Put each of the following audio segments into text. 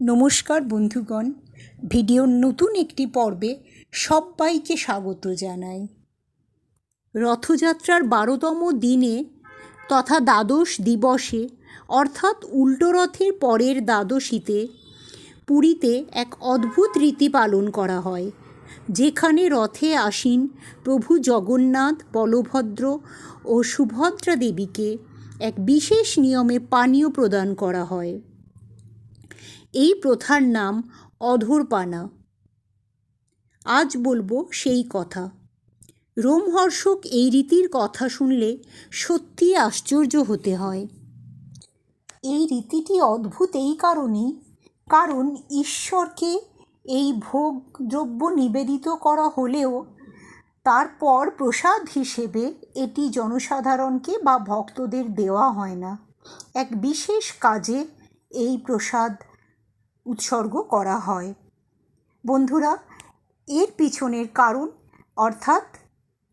নমস্কার বন্ধুগণ, ভিডিওর নতুন একটি পর্বে সবাইকে স্বাগত জানাই। রথযাত্রার বারোতম দিনে তথা দ্বাদশ দিবসে, অর্থাৎ উল্টো রথের পরের দ্বাদশীতে পুরীতে এক অদ্ভুত রীতি পালন করা হয়, যেখানে রথে আসীন প্রভু জগন্নাথ, বলভদ্র ও সুভদ্রা দেবীকে এক বিশেষ নিয়মে পানীয় প্রদান করা হয়। এই প্রথার নাম অধরপানা। আজ বলব সেই কথা। রোমহর্ষক এই রীতির কথা শুনলে সত্যি আশ্চর্য হতে হয়। এই রীতিটি অদ্ভুত এই কারণেই, কারণ ঈশ্বরকে এই ভোগ দ্রব্য নিবেদিত করা হলেও তারপর প্রসাদ হিসেবে এটি জনসাধারণকে বা ভক্তদের দেওয়া হয় না। এক বিশেষ কাজে এই প্রসাদ উৎসর্গ করা হয়। বন্ধুরা, এর পিছনের কারণ, অর্থাৎ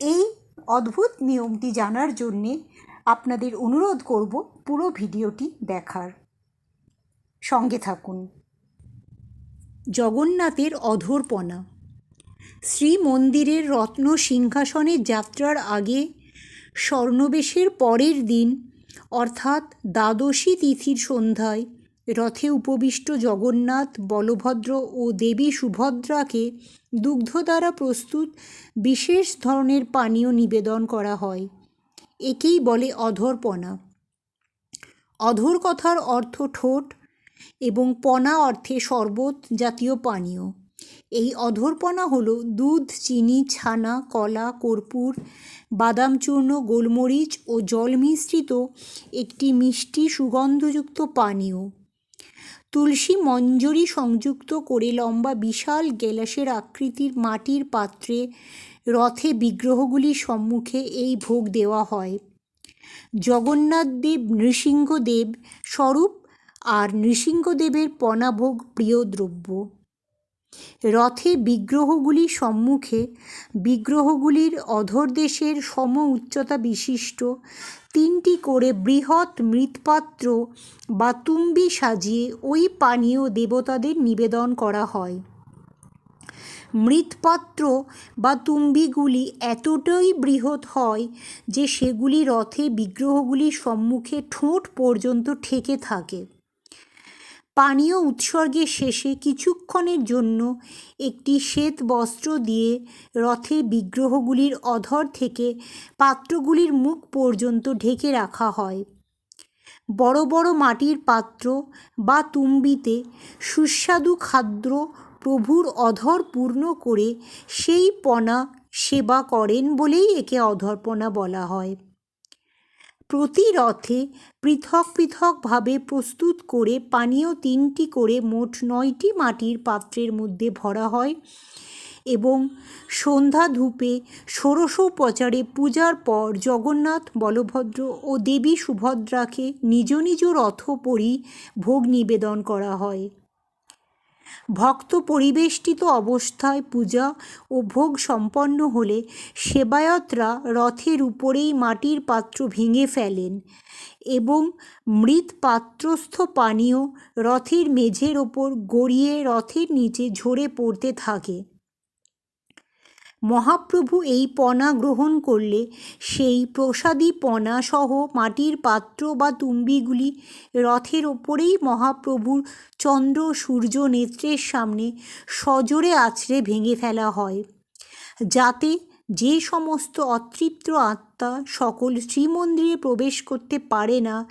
এই অদ্ভুত নিয়মটি জানার জন্যে আপনাদের অনুরোধ করব পুরো ভিডিওটি দেখার। সঙ্গে থাকুন। জগন্নাথের অধরপনা শ্রীমন্দিরের রত্ন সিংহাসনের যাত্রার আগে স্বর্ণবেশের পরের দিন, অর্থাৎ দ্বাদশী তিথির সন্ধ্যায় রথে উপবিষ্ট জগন্নাথ, বলভদ্র ও দেবী সুভদ্রাকে দুগ্ধ দ্বারা প্রস্তুত বিশেষ ধরনের পানীয় নিবেদন করা হয়। একেই বলে অধরপনা অধর কথার অর্থ ঠোঁট এবং পনা অর্থে শরবত জাতীয় পানীয়। এই অধরপনা হল দুধ, চিনি, ছানা, কলা, কর্পূর বাদাম চূর্ণ গোলমরিচ ও জল মিশ্রিত একটি মিষ্টি সুগন্ধযুক্ত পানীয়। তুলসী মঞ্জরি সংযুক্ত করে লম্বা বিশাল গেলাসের আকৃতির মাটির পাত্রে রথে বিগ্রহগুলির সম্মুখে এই ভোগ দেওয়া হয়। জগন্নাথদেব নৃসিংহদেব স্বরূপ আর নৃসিংহদেবের পনাভোগ প্রিয় দ্রব্য। রথে বিগ্রহগুলির সম্মুখে, বিগ্রহগুলির অধরদেশের সম উচ্চতা বিশিষ্ট, তিনটি করে বৃহৎ মৃৎপাত্র বা তুম্বি সাজিয়ে ওই পানীয় দেবতাদের নিবেদন করা হয়। মৃৎপাত্র বা তুম্বিগুলি এতটাই বৃহৎ হয় যে সেগুলি রথে বিগ্রহগুলির সম্মুখে ঠোঁট পর্যন্ত ঠেকে থাকে। পানীয় উৎসর্গের শেষে কিছুক্ষণের জন্য একটি শ্বেত বস্ত্র দিয়ে রথে বিগ্রহগুলির অধর থেকে পাত্রগুলির মুখ পর্যন্ত ঢেকে রাখা হয়। বড় বড় মাটির পাত্র বা তুম্বিতে সুস্বাদু খাদ্য প্রভুর অধর পূর্ণ করে সেই পনা সেবা করেন বলেই একে অধরপনা বলা হয়। প্রতি রথে পৃথক পৃথকভাবে প্রস্তুত করে পানীয় তিনটি করে মোট নয়টি মাটির পাত্রের মধ্যে ভরা হয় এবং সন্ধ্যা ধূপে ষোড়শোপচারে পূজার পর জগন্নাথ, বলভদ্র ও দেবী সুভদ্রাকে নিজ নিজ রথোপরি ভোগ নিবেদন করা হয়। ভক্ত পরিবেষ্টিত অবস্থায় পূজা ও ভোগ সম্পন্ন হলে সেবায়তরা রথের উপরেই মাটির পাত্র ভেঙে ফেলেন এবং মৃৎ পাত্রস্থ পানীয় রথের মেঝের ওপর গড়িয়ে রথের নিচে ঝরে পড়তে থাকে। মহাপ্রভু এই পনা গ্রহণ করলে সেই প্রসাদী পনা সহ মাটির পাত্র বা তুম্বিগুলি রথের ওপরেই মহাপ্রভুর চন্দ্র সূর্য নেত্রের সামনে সজোরে আছড়ে ভেঙে ফেলা হয়। যাতে যে সমস্ত অতৃপ্ত আত্মা সকল শ্রীমন্দিরে প্রবেশ করতে পারে না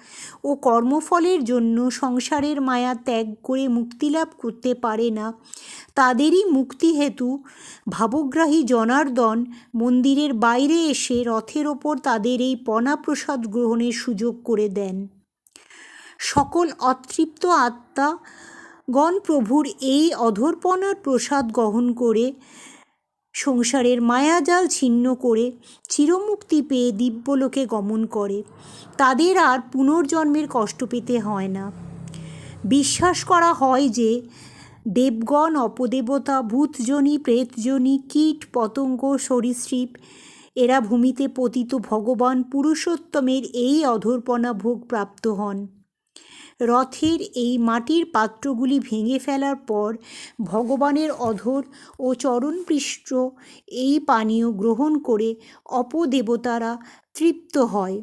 ও কর্মফলের জন্য সংসারের মায়া ত্যাগ করে মুক্তিলাভ করতে পারে না, তাদেরই মুক্তি হেতু ভাবগ্রাহী জনার্দন মন্দিরের বাইরে এসে রথের ওপর তাদের এই পনা প্রসাদ গ্রহণের সুযোগ করে দেন। সকল অতৃপ্ত আত্মা গণ প্রভুর এই অধরপনার প্রসাদ গ্রহণ করে সংসারের মায়াজাল ছিন্ন করে চিরমুক্তি পেয়ে দিব্যলোকে গমন করে। তাদের আর পুনর্জন্মের কষ্ট পেতে হয় না। বিশ্বাস করা হয় যে দেবগণ, অপদেবতা, ভূতজনী, প্রেতজনী, কীট, পতঙ্গ, সরীসৃপ, এরা ভূমিতে পতিত ভগবান পুরুষোত্তমের এই অধর্পণা ভোগ প্রাপ্ত হন। রথের এই মাটির পাত্রগুলি ভেঙে ফেলার পর ভগবানের অধর ও চরণপৃষ্ঠ এই পানীয় গ্রহণ করে অপদেবতারা তৃপ্ত হয়।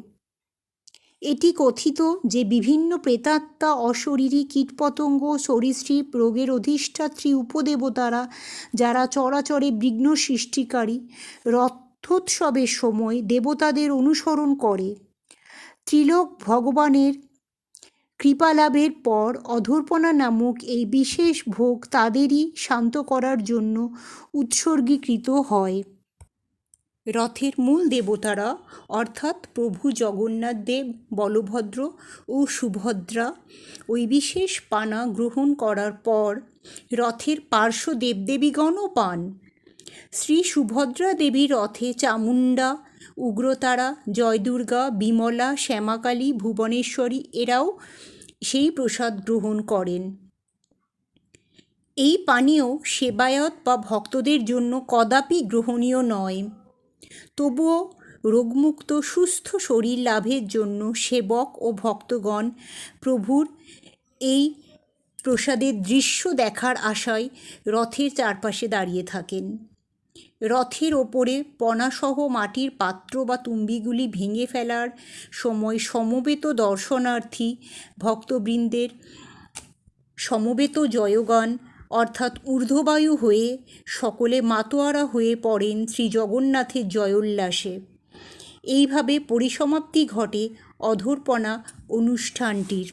এটি কথিত যে বিভিন্ন প্রেতাত্মা অশরীরী কীটপতঙ্গ সরীসৃপ রোগের অধিষ্ঠাত্রী উপদেবতারা যারা চরাচরে বিঘ্ন সৃষ্টিকারী রথোৎসবের সময় দেবতাদের অনুসরণ করে। ত্রিলোক ভগবানের কৃপালাভের পর অধর্পণা নামক এই বিশেষ ভোগ তাদেরই শান্ত করার জন্য উৎসর্গীকৃত হয়। রথের মূল দেবতারা, অর্থাৎ প্রভু জগন্নাথ দেব, বলভদ্র ও সুভদ্রা, ওই বিশেষ পানা গ্রহণ করার পর রথের পার্শ্ব দেবদেবীগণও পান। শ্রী সুভদ্রা দেবী রথে চামুণ্ডা উগ্রতারা, জয়দুর্গা, বিমলা, শ্যামাকালী, ভুবনেশ্বরী এরাও সেই প্রসাদ গ্রহণ করেন। এই পানীয় সেবায়ত বা ভক্তদের জন্য কদাপি গ্রহণীয় নয়। তবুও রোগমুক্ত, সুস্থ শরীর লাভের জন্য সেবক ও ভক্তগণ প্রভুর এই প্রসাদের দৃশ্য দেখার আশায় রথের চারপাশে দাঁড়িয়ে থাকেন। রথের ওপরে পনাসহ মাটির পাত্র বা তুম্বিগুলি ভেঙে ফেলার সময় সমবেত দর্শনার্থী, ভক্তবৃন্দের সমবেত জয়গান, অর্থাৎ ঊর্ধ্ববায়ু হয়ে সকলে মাতোয়ারা হয়ে পড়েন শ্রী জগন্নাথের জয়োল্লাসে। এইভাবে পরিসমাপ্তি ঘটে অধর্পণা অনুষ্ঠানটির।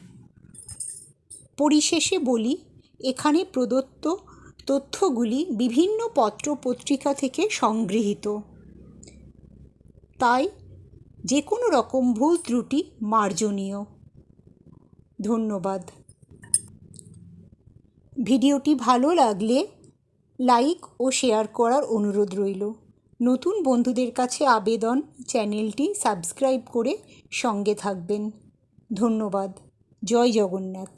পরিশেষে বলি, এখানে প্রদত্ত তথ্যগুলি বিভিন্ন পত্র পত্রিকা থেকে সংগৃহীত। তাই যে কোনো রকম ভুল ত্রুটি মার্জনীয়। ধন্যবাদ। ভিডিওটি ভালো লাগলে লাইক ও শেয়ার করার অনুরোধ রইল। নতুন বন্ধুদের কাছে আবেদন, চ্যানেলটি সাবস্ক্রাইব করে সঙ্গে থাকবেন। ধন্যবাদ। জয় জগন্নাথ।